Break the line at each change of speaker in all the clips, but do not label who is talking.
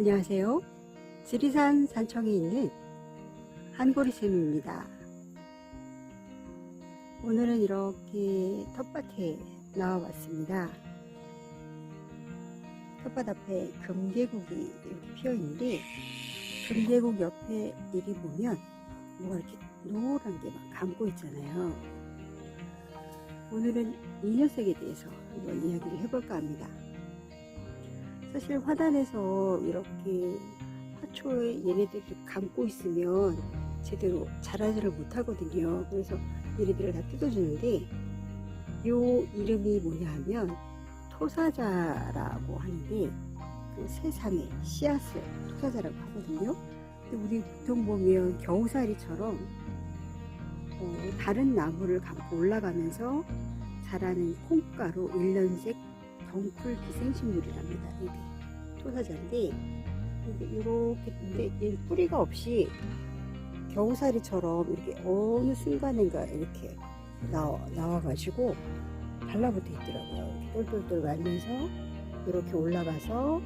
안녕하세요. 지리산 산청에 있는 한고리쌤입니다. 오늘은 이렇게 텃밭에 나와봤습니다. 텃밭 앞에 금계국이 이렇게 피어 있는데 금계국 옆에 이리 보면 뭐가 이렇게 노란 게 막 감고 있잖아요. 오늘은 이 녀석에 대해서 한번 이야기를 해볼까 합니다. 사실 화단에서 이렇게 화초에 얘네들이 감고 있으면 제대로 자라지를 못하거든요. 그래서 얘네들을 다 뜯어주는데 요 이름이 뭐냐 하면 토사자라고 하는데 그 세상의 씨앗을 토사자라고 하거든요. 근데 우리 보통 보면 겨우살이처럼 어, 다른 나무를 감고 올라가면서 자라는 콩가루 일년색 덩쿨 기생식물이랍니다. 이게 토사자인데 이렇게 근데 얘 뿌리가 없이 겨우살이처럼 이렇게 어느 순간인가 이렇게 나와, 나와가지고 달라붙어 있더라고요. 똘똘똘 말면서 이렇게 올라가서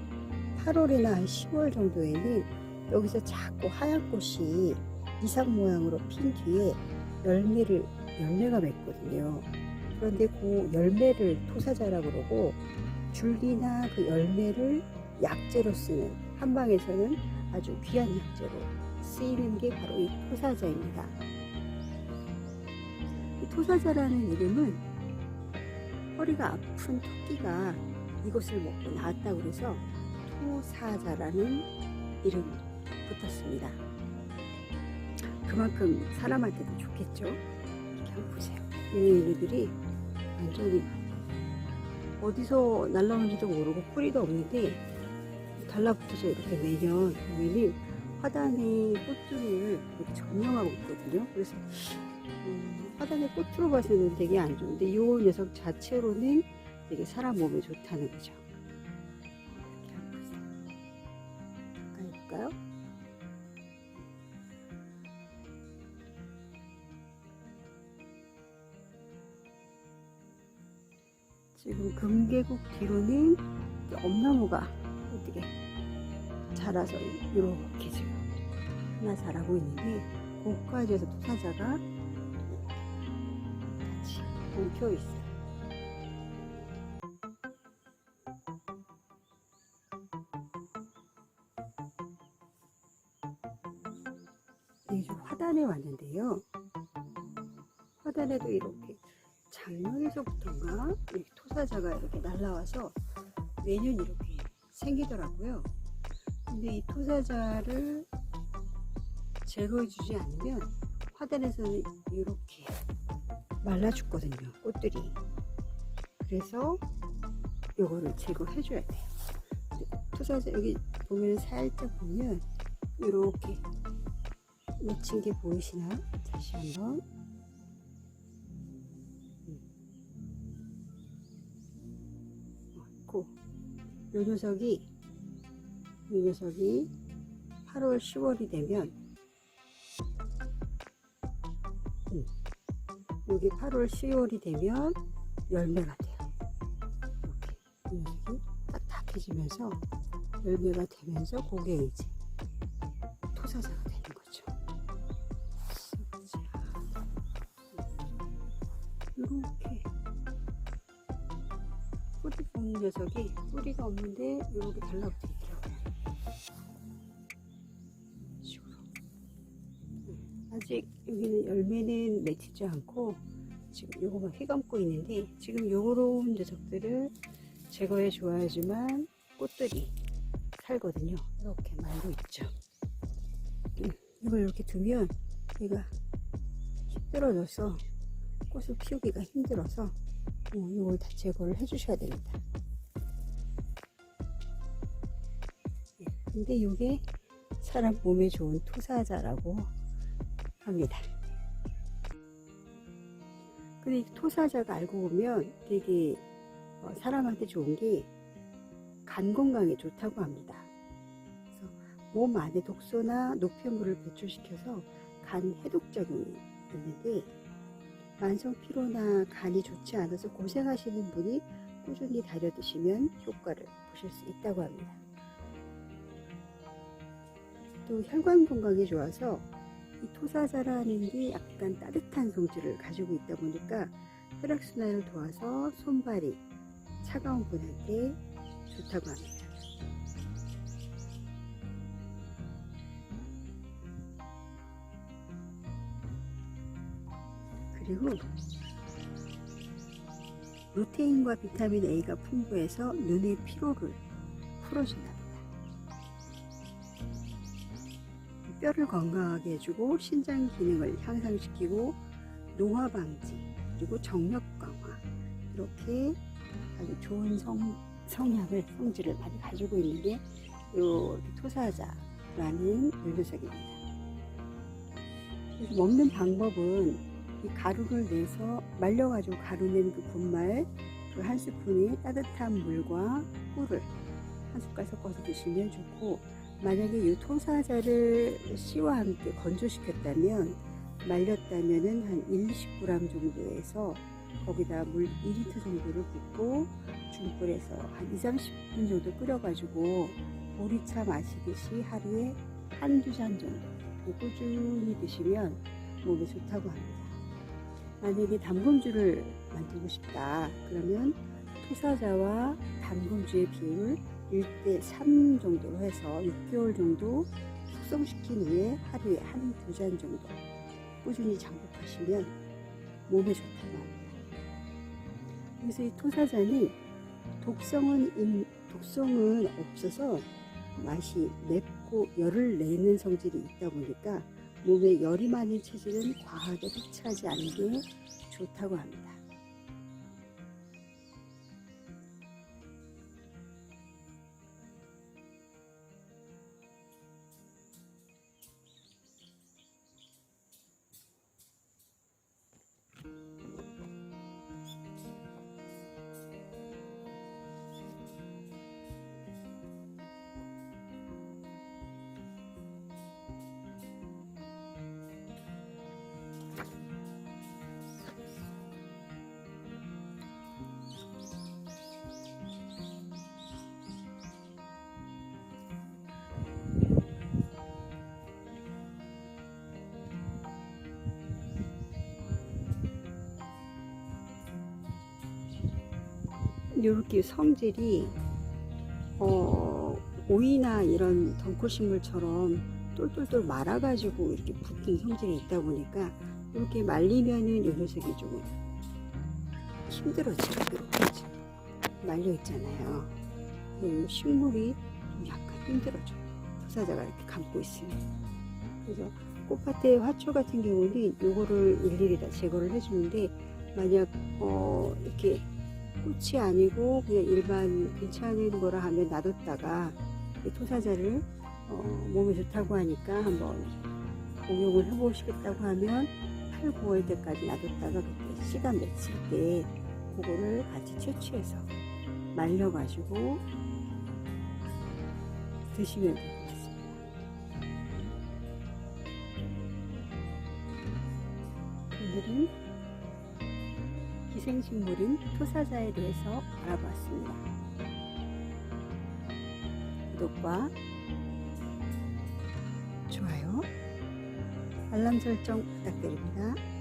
8월이나 한 10월 정도에는 여기서 자꾸 하얀 꽃이 이상 모양으로 핀 뒤에 열매를 열매가 맺거든요. 그런데 그 열매를 토사자라고 그러고 줄기나 그 열매를 약재로 쓰는 한방에서는 아주 귀한 약재로 쓰이는 게 바로 이 토사자입니다. 이 토사자라는 이름은 허리가 아픈 토끼가 이것을 먹고 나왔다고 그래서 토사자라는 이름이 붙었습니다. 그만큼 사람한테도 좋겠죠. 이렇게 한번 보세요. 얘네들이 완전히 어디서 날라오는지도 모르고 뿌리도 없는데 달라붙어서 이렇게 매년 보면은 화단에 꽃들을 이렇게 점령하고 있거든요. 그래서 음, 화단에 꽃으로 봐서는 되게 안 좋은데 이 녀석 자체로는 되게 사람 몸에 좋다는 거죠. 이렇게 한번. 가까이 볼까요? 지금 금계국 뒤로는 엄나무가 어떻게 자라서 이렇게 지금 하나 자라고 있는데 고가지에서 토사자가 같이 엉켜 있어요. 네, 좀 화단에 왔는데요. 화단에도 이렇게 작년에서부터인가 토사자가 이렇게 날라와서 매년 이렇게 생기더라고요. 근데 이 토사자를 제거해 주지 않으면 화단에서는 이렇게 말라 죽거든요. 꽃들이. 그래서 요거를 제거해 줘야 돼요. 토사자 여기 보면 살짝 보면 이렇게 맺힌 게 보이시나요? 다시 한번 요 녀석이 이 녀석이 8월 10월이 되면 음, 여기 8월 10월이 되면 열매가 돼요. 이렇게 이 녀석이 딱딱해지면서 열매가 되면서 그게 이제 토사자가 되는 거죠. 이렇게 녀석이 뿌리가 없는데 이렇게 달라붙어 있더라고요. 음, 아직 여기는 열매는 맺히지 않고 지금 요거만 휘감고 있는데 지금 요런 녀석들을 제거해 줘야지만 꽃들이 살거든요. 이렇게 말고 있죠. 음, 이걸 이렇게 두면 얘가 힘들어져서 꽃을 피우기가 힘들어서 어, 이걸 다 제거를 해주셔야 됩니다. 근데 이게 사람 몸에 좋은 토사자라고 합니다. 근데 이 토사자가 알고 보면 되게 어, 사람한테 좋은 게 간 건강에 좋다고 합니다. 그래서 몸 안에 독소나 노폐물을 배출시켜서 간 해독 작용이 있는데 만성 피로나 간이 좋지 않아서 고생하시는 분이 꾸준히 다려 드시면 효과를 보실 수 있다고 합니다. 또 혈관 건강에 좋아서 이 토사자라는 게 약간 따뜻한 성질을 가지고 있다 보니까 혈액순환을 도와서 손발이 차가운 분한테 좋다고 합니다. 그리고 루테인과 비타민 A가 풍부해서 눈의 피로를 풀어준답니다. 뼈를 건강하게 해주고 신장 기능을 향상시키고 노화 방지 그리고 정력 강화 이렇게 아주 좋은 성, 성향을 성질을 많이 가지고 있는 게 요 토사자라는 물류석입니다. 그래서 먹는 방법은 이 가루를 내서 말려가지고 가루 낸 그 분말 그한 스푼에 따뜻한 물과 꿀을 한 숟갈 섞어서 드시면 좋고 만약에 이 토사자를 씨와 함께 건조시켰다면 말렸다면은 한 1, 20g 정도에서 거기다 물 2리터 정도를 붓고 중불에서 한 2, 30분 정도 끓여가지고 보리차 마시듯이 하루에 한두 잔 정도 꾸준히 드시면 몸에 좋다고 합니다. 만약에 담금주를 만들고 싶다 그러면 토사자와 담금주의 비율을 1대 3 정도로 해서 6개월 정도 숙성시킨 후에 하루에 한 두 잔 정도 꾸준히 장복하시면 몸에 좋다고 합니다. 그래서 이 토사자는 독성은, 인- 독성은 없어서 맛이 맵고 열을 내는 성질이 있다 보니까 몸에 열이 많은 체질은 과하게 섭취하지 않는 게 좋다고 합니다. 이렇게 성질이 어, 오이나 이런 덩쿨식물처럼 똘똘똘 말아가지고 이렇게 붙은 성질이 있다 보니까 이렇게 말리면은 이 녀석이 좀 힘들어지고 이렇게 말려 있잖아요. 이 식물이 좀 약간 힘들어져요. 토사자가 이렇게 감고 있으면. 그래서 꽃밭의 화초 같은 경우는 요거를 일일이 다 제거를 해주는데 만약 어, 이렇게 꽃이 아니고 그냥 일반 괜찮은 거라 하면 놔뒀다가 이 토사자를 어, 몸에 좋다고 하니까 한번 복용을 해보시겠다고 하면 8, 9월 때까지 놔뒀다가 그때 시간 맺힐 때 그거를 같이 채취해서 말려가지고 드시면 같습니다. 오늘은 기생식물인 토사자에 대해서 알아보았습니다. 구독과 좋아요, 알람 설정 부탁드립니다.